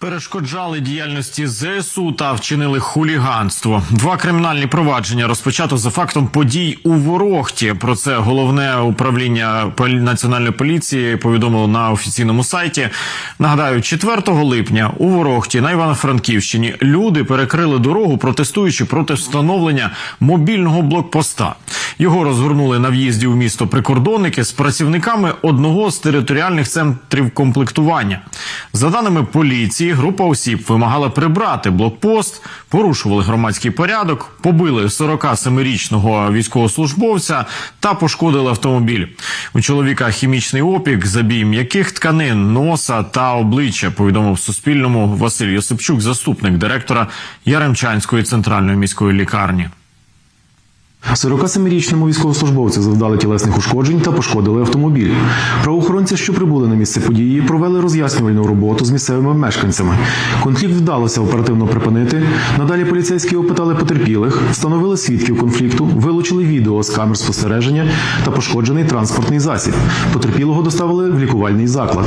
Перешкоджали діяльності ЗСУ та вчинили хуліганство. Два кримінальні провадження розпочато за фактом подій у Ворохті. Про це головне управління національної поліції повідомило на офіційному сайті. Нагадаю, 4 липня у Ворохті на Івано-Франківщині люди перекрили дорогу, протестуючи проти встановлення мобільного блокпоста. Його розгорнули на в'їзді у місто прикордонники з працівниками одного з територіальних центрів комплектування. За даними поліції, група осіб вимагала прибрати блокпост, порушували громадський порядок, побили 47-річного військовослужбовця та пошкодили автомобіль. У чоловіка хімічний опік, забій м'яких тканин, носа та обличчя. Повідомив Суспільному Василь Йосипчук, заступник директора Яремчанської центральної міської лікарні. 47-річному військовослужбовцю завдали тілесних ушкоджень та пошкодили автомобіль. Правоохоронці, що прибули на місце події, провели роз'яснювальну роботу з місцевими мешканцями. Конфлікт вдалося оперативно припинити. Надалі поліцейські опитали потерпілих, встановили свідків конфлікту, вилучили відео з камер спостереження та пошкоджений транспортний засіб. Потерпілого доставили в лікувальний заклад.